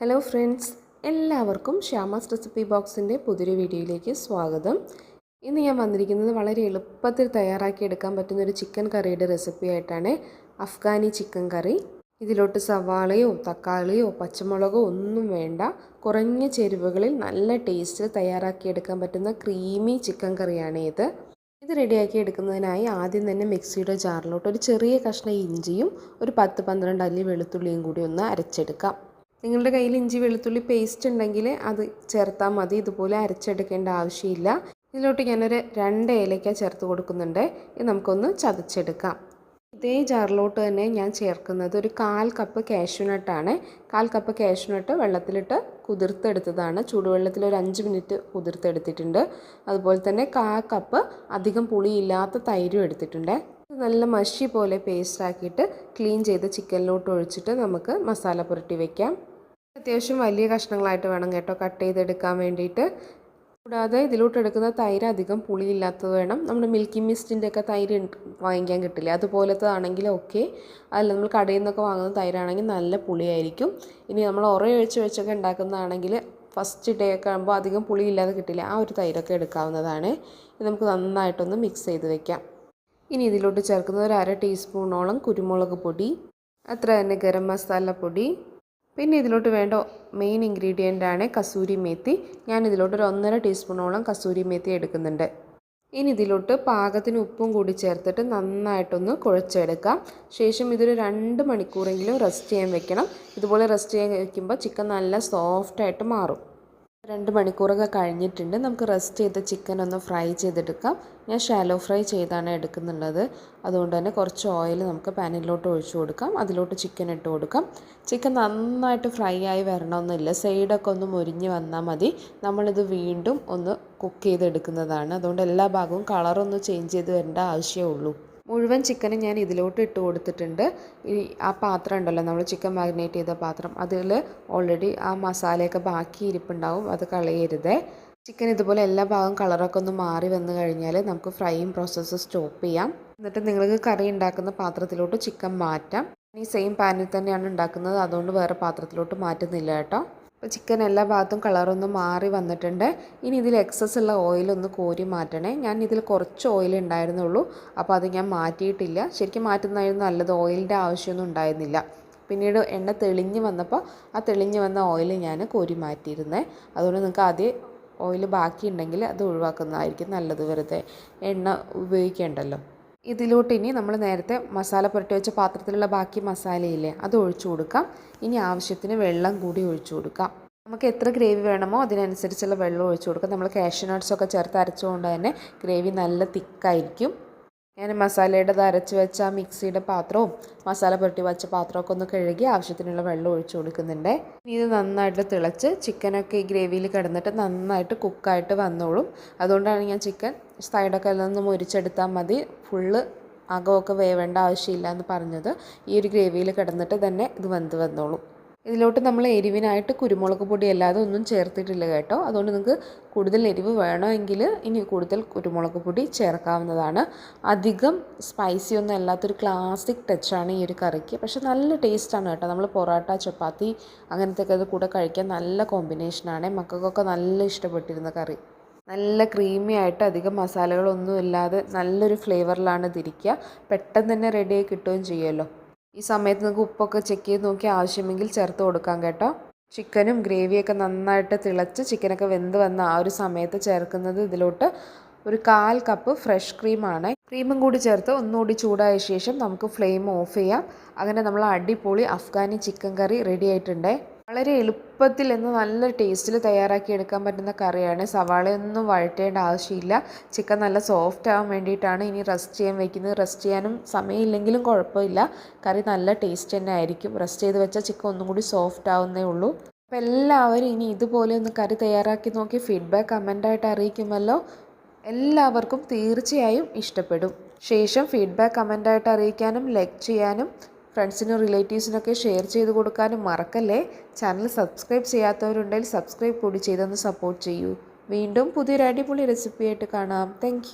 Hello friends എല്ലാവർക്കും Shyama's recipe ബോക്സിന്റെ പുതിയൊരു വീഡിയോയിലേക്ക് സ്വാഗതം. ഇന്ന് ഞാൻ വന്നിരിക്കുന്നത് വളരെ എളുപ്പത്തിൽ തയ്യാറാക്കി എടുക്കാൻ പറ്റുന്ന ഒരു ചിക്കൻ കറിയുടെ റെസിപ്പി ആയിട്ടാണ് അഫ്ഗാനി ചിക്കൻ കറി ഇതിലോട്ട് സവാളയോ തക്കാളിയോ പച്ചമുളകോ ഒന്നും വേണ്ട. കുറഞ്ഞ ചേരുവകളിൽ നല്ല ടേസ്റ്റിൽ തയ്യാറാക്കിയെടുക്കാൻ പറ്റുന്ന ക്രീമി ചിക്കൻ കറിയാണ് ഇത്. ഇത് റെഡിയാക്കി എടുക്കുന്നതിനായി ആദ്യം തന്നെ മിക്സിയുടെ ജാറിലോട്ട് ഒരു ചെറിയ കഷ്ണം ഇഞ്ചിയും ഒരു പത്ത് പന്ത്രണ്ട് അല്ലി വെളുത്തുള്ളിയും കൂടി ഒന്ന് അരച്ചെടുക്കാം. നിങ്ങളുടെ കയ്യിൽ ഇഞ്ചി വെളുത്തുള്ളി പേസ്റ്റ് ഉണ്ടെങ്കിൽ അത് ചേർത്താൽ മതി. ഇതുപോലെ അരച്ചെടുക്കേണ്ട ആവശ്യമില്ല. ഇതിലോട്ട് ഞാനൊരു രണ്ട് ഏലയ്ക്ക ചേർത്ത് കൊടുക്കുന്നുണ്ട്. ഇത് നമുക്കൊന്ന് ചതച്ചെടുക്കാം. ഇതേ ജാറിലോട്ട് തന്നെ ഞാൻ ചേർക്കുന്നത് ഒരു കാൽ കപ്പ് കാഷ്യൂനട്ടാണ് കാൽ കപ്പ് കാഷ്യൂനട്ട് വെള്ളത്തിലിട്ട് കുതിർത്തെടുത്തതാണ്. ചൂടുവെള്ളത്തിൽ ഒരു അഞ്ച് മിനിറ്റ് കുതിർത്തെടുത്തിട്ടുണ്ട്. അതുപോലെ തന്നെ കാ കപ്പ് അധികം പുളിയില്ലാത്ത തൈരും എടുത്തിട്ടുണ്ട്. നല്ല മഷി പോലെ പേസ്റ്റാക്കിയിട്ട് ക്ലീൻ ചെയ്ത് ചിക്കനിലോട്ട് ഒഴിച്ചിട്ട് നമുക്ക് മസാല പുരട്ടി വയ്ക്കാം അത്യാവശ്യം വലിയ കഷ്ണങ്ങളായിട്ട് വേണം കേട്ടോ കട്ട് ചെയ്തെടുക്കാൻ വേണ്ടിയിട്ട്. കൂടാതെ ഇതിലോട്ട് എടുക്കുന്ന തൈര് അധികം പുളിയില്ലാത്തത് വേണം. നമ്മുടെ മിൽക്കി മിസ്റ്റിന്റെ ഒക്കെ തൈര് വാങ്ങിക്കാൻ കിട്ടില്ല? അതുപോലത്തതാണെങ്കിൽ ഓക്കെ അല്ല നമ്മൾ കടയിൽ നിന്നൊക്കെ വാങ്ങുന്ന തൈരാണെങ്കിൽ നല്ല പുളിയായിരിക്കും. ഇനി നമ്മൾ ഉറയൊഴിച്ച് വെച്ചൊക്കെ ഉണ്ടാക്കുന്നതാണെങ്കിൽ ഫസ്റ്റ് ഡേ ഒക്കെ ആകുമ്പോൾ അധികം പുളിയില്ലാതെ കിട്ടില്ല. ആ ഒരു തൈരൊക്കെ എടുക്കാവുന്നതാണ്. ഇത് നമുക്ക് നന്നായിട്ടൊന്ന് മിക്സ് ചെയ്ത് വെക്കാം. ഇനി ഇതിലോട്ട് ചേർക്കുന്നത് ഒരു അര ടീസ്പൂണോളം കുരുമുളക് പൊടി അത്ര തന്നെ ഗരം മസാല പൊടി പിന്നെ ഇതിലോട്ട് വേണ്ട മെയിൻ ഇൻഗ്രീഡിയന്റ് ആണ് കസൂരി മേത്തി. ഞാൻ ഇതിലോട്ട് ഒരു ഒന്നര ടീസ്പൂണോളം കസൂരി മേത്തി എടുക്കുന്നുണ്ട്. ഇനി ഇതിലോട്ട് പാകത്തിന് ഉപ്പും കൂടി ചേർത്തിട്ട് നന്നായിട്ടൊന്ന് കുഴച്ചെടുക്കാം. ശേഷം ഇതൊരു രണ്ട് മണിക്കൂറെങ്കിലും റെസ്റ്റ് ചെയ്യാൻ വെക്കണം. ഇതുപോലെ റെസ്റ്റ് ചെയ്യാൻ വെക്കുമ്പോൾ ചിക്കൻ നല്ല സോഫ്റ്റായിട്ട് മാറും. രണ്ട് മണിക്കൂറൊക്കെ കഴിഞ്ഞിട്ടുണ്ട്. നമുക്ക് റെസ്റ്റ് ചെയ്ത ചിക്കൻ ഒന്ന് ഫ്രൈ ചെയ്തെടുക്കാം. ഞാൻ ഷാലോ ഫ്രൈ ചെയ്താണ് എടുക്കുന്നുള്ളത്. അതുകൊണ്ട് തന്നെ കുറച്ച് ഓയിൽ നമുക്ക് പാനിലോട്ട് ഒഴിച്ചു കൊടുക്കാം. അതിലോട്ട് ചിക്കൻ ഇട്ട് കൊടുക്കാം. ചിക്കൻ നന്നായിട്ട് ഫ്രൈ ആയി വരണമെന്നില്ല. സൈഡൊക്കെ ഒന്ന് മുരിഞ്ഞ് വന്നാൽ മതി. നമ്മളിത് വീണ്ടും ഒന്ന് കുക്ക് ചെയ്തെടുക്കുന്നതാണ്. അതുകൊണ്ട് എല്ലാ ഭാഗവും കളറൊന്ന് ചേഞ്ച് ചെയ്ത് വരേണ്ട ആവശ്യമേ ഉള്ളൂ. മുഴുവൻ ചിക്കനും ഞാൻ ഇതിലോട്ട് ഇട്ട് കൊടുത്തിട്ടുണ്ട്. ഈ ആ പാത്രം ഉണ്ടല്ലോ നമ്മൾ ചിക്കൻ മാരിനേറ്റ് ചെയ്ത പാത്രം. അതിൽ ഓൾറെഡി ആ മസാലയൊക്കെ ബാക്കി ഇരിപ്പുണ്ടാവും അത് കളയരുതേ. ചിക്കൻ ഇതുപോലെ എല്ലാ ഭാഗവും കളറൊക്കെ ഒന്ന് മാറി വന്നു കഴിഞ്ഞാൽ നമുക്ക് ഫ്രൈയിങ് പ്രോസസ്സ് സ്റ്റോപ്പ് ചെയ്യാം. എന്നിട്ട് നിങ്ങൾക്ക് കറി ഉണ്ടാക്കുന്ന പാത്രത്തിലോട്ട് ചിക്കൻ മാറ്റാം. ഈ സെയിം പാനിൽ തന്നെയാണ് ഉണ്ടാക്കുന്നത് അതുകൊണ്ട് വേറെ പാത്രത്തിലോട്ട് മാറ്റുന്നില്ല കേട്ടോ. അപ്പോൾ ചിക്കൻ എല്ലാ ഭാഗത്തും കളറൊന്ന് മാറി വന്നിട്ടുണ്ട്. ഇനി ഇതിൽ എക്സസ് ഉള്ള ഓയിലൊന്ന് കോരി മാറ്റണേ. ഞാൻ ഇതിൽ കുറച്ച് ഓയിൽ ഉണ്ടായിരുന്നുള്ളൂ. അപ്പോൾ അത് ഞാൻ മാറ്റിയിട്ടില്ല. ശരിക്കും മാറ്റുന്നതായിരുന്നു നല്ലത്. ഓയിലിന്റെ ആവശ്യമൊന്നും ഉണ്ടായിരുന്നില്ല. പിന്നീട് എണ്ണ തെളിഞ്ഞ് വന്നപ്പോൾ ആ തെളിഞ്ഞ് വന്ന ഓയിൽ ഞാൻ കോരി മാറ്റിയിരുന്നേ. അതുകൊണ്ട് നിങ്ങൾക്ക് ആദ്യം ഓയിൽ ബാക്കിയുണ്ടെങ്കിൽ അത് ഒഴിവാക്കുന്നതായിരിക്കും നല്ലത് വെറുതെ. എണ്ണ ഉപയോഗിക്കേണ്ടല്ലോ. ഇതിലോട്ട് ഇനി നമ്മൾ നേരത്തെ മസാല പുരട്ടി വെച്ച പാത്രത്തിലുള്ള ബാക്കി മസാലയില്ലേ അത് ഒഴിച്ചു കൊടുക്കാം. ഇനി ആവശ്യത്തിന് വെള്ളം കൂടി ഒഴിച്ചു കൊടുക്കാം. നമുക്ക് എത്ര ഗ്രേവി വേണമോ അതിനനുസരിച്ചുള്ള വെള്ളം ഒഴിച്ചു കൊടുക്കാം. നമ്മൾ കാഷ്യൂ നട്ട്സൊക്കെ ചേർത്ത് അരച്ചുകൊണ്ട് തന്നെ ഗ്രേവി നല്ല തിക്കായിരിക്കും. ഞാൻ മസാലയുടെ അരച്ച് വെച്ച ആ മിക്സിയുടെ പാത്രവും മസാല പുരട്ടി വെച്ച പാത്രമൊക്കെ ഒന്ന് കഴുകി ആവശ്യത്തിനുള്ള വെള്ളം ഒഴിച്ചു കൊടുക്കുന്നുണ്ട്. ഇനി ഇത് നന്നായിട്ട് തിളച്ച് ചിക്കനൊക്കെ ഈ ഗ്രേവിയിൽ കിടന്നിട്ട് നന്നായിട്ട് കുക്കായിട്ട് വന്നോളും. അതുകൊണ്ടാണ് ഞാൻ ചിക്കൻ സൈഡൊക്കെ നിന്ന് മുരിച്ചെടുത്താൽ മതി. ഫുള്ള് അകമൊക്കെ വേവേണ്ട ആവശ്യമില്ല എന്ന് പറഞ്ഞത് ഈ ഒരു ഗ്രേവിയിൽ കിടന്നിട്ട് തന്നെ ഇത് വെന്ത് വന്നോളും. ഇതിലോട്ട് നമ്മൾ എരിവിനായിട്ട് കുരുമുളക് പൊടി അല്ലാതെ ഒന്നും ചേർത്തിട്ടില്ല കേട്ടോ. അതുകൊണ്ട് നിങ്ങൾക്ക് കൂടുതൽ എരിവ് വേണമെങ്കിൽ ഇനി കൂടുതൽ കുരുമുളക് പൊടി ചേർക്കാവുന്നതാണ്. അധികം സ്പൈസി ഒന്നും അല്ലാത്തൊരു ക്ലാസിക് ടച്ചാണ് ഈ ഒരു കറിക്ക്. പക്ഷെ നല്ല ടേസ്റ്റാണ് കേട്ടോ. നമ്മൾ പൊറോട്ട ചപ്പാത്തി അങ്ങനത്തെയൊക്കെ ഇത് കൂടെ കഴിക്കാൻ നല്ല കോമ്പിനേഷനാണ് മക്കൾക്കൊക്കെ നല്ല ഇഷ്ടപ്പെട്ടിരുന്ന കറി. നല്ല ക്രീമി ആയിട്ട് അധികം മസാലകളൊന്നും ഇല്ലാതെ നല്ലൊരു ഫ്ലേവറിലാണ് ഇതിരിക്കുക പെട്ടെന്ന് തന്നെ റെഡിയായി കിട്ടുകയും ചെയ്യുമല്ലോ. ഈ സമയത്ത് നിങ്ങൾക്ക് ഉപ്പൊക്കെ ചെക്ക് ചെയ്ത് നോക്കി ആവശ്യമെങ്കിൽ ചേർത്ത് കൊടുക്കാം കേട്ടോ. ചിക്കനും ഗ്രേവിയൊക്കെ നന്നായിട്ട് തിളച്ച് ചിക്കനൊക്കെ വെന്ത് വന്ന ആ ഒരു സമയത്ത് ചേർക്കുന്നത് ഇതിലോട്ട് ഒരു കാൽ കപ്പ് ഫ്രഷ് ക്രീമാണ് ക്രീമും കൂടി ചേർത്ത് ഒന്നുകൂടി ചൂടായ ശേഷം നമുക്ക് ഫ്ലെയിം ഓഫ് ചെയ്യാം. അങ്ങനെ നമ്മൾ അടിപൊളി അഫ്ഗാനി ചിക്കൻ കറി റെഡി ആയിട്ടുണ്ട്. വളരെ എളുപ്പത്തിൽ എന്ന് നല്ല ടേസ്റ്റിൽ തയ്യാറാക്കി എടുക്കാൻ പറ്റുന്ന കറിയാണ്. സവാളയൊന്നും വഴറ്റേണ്ട ആവശ്യമില്ല. ചിക്കൻ നല്ല സോഫ്റ്റ് ആവാൻ വേണ്ടിയിട്ടാണ് ഇനി റെസ്റ്റ് ചെയ്യാൻ വെക്കുന്നത്. റെസ്റ്റ് ചെയ്യാനും സമയമില്ലെങ്കിലും കുഴപ്പമില്ല. കറി നല്ല ടേസ്റ്റ് തന്നെ ആയിരിക്കും. റെസ്റ്റ് ചെയ്ത് വെച്ചാൽ ചിക്കൻ ഒന്നും കൂടി സോഫ്റ്റ് ആവുന്നേ ഉള്ളൂ. അപ്പോൾ എല്ലാവരും ഇനി ഇതുപോലെ ഒന്ന് കറി തയ്യാറാക്കി നോക്കി ഫീഡ്ബാക്ക് കമന്റായിട്ട് അറിയിക്കുമല്ലോ. എല്ലാവർക്കും തീർച്ചയായും ഇഷ്ടപ്പെടും. ശേഷം ഫീഡ്ബാക്ക് കമന്റായിട്ട് അറിയിക്കാനും ലൈക്ക് ചെയ്യാനും ഫ്രണ്ട്സിനും റിലേറ്റീവ്സിനൊക്കെ ഷെയർ ചെയ്ത് കൊടുക്കാനും മറക്കല്ലേ? ചാനൽ സബ്സ്ക്രൈബ് ചെയ്യാത്തവരുണ്ടെങ്കിൽ സബ്സ്ക്രൈബ് കൂടി ചെയ്തൊന്ന് സപ്പോർട്ട് ചെയ്യൂ. വീണ്ടും പുതിയൊരു അടിപൊളി റെസിപ്പിയായിട്ട് കാണാം. താങ്ക്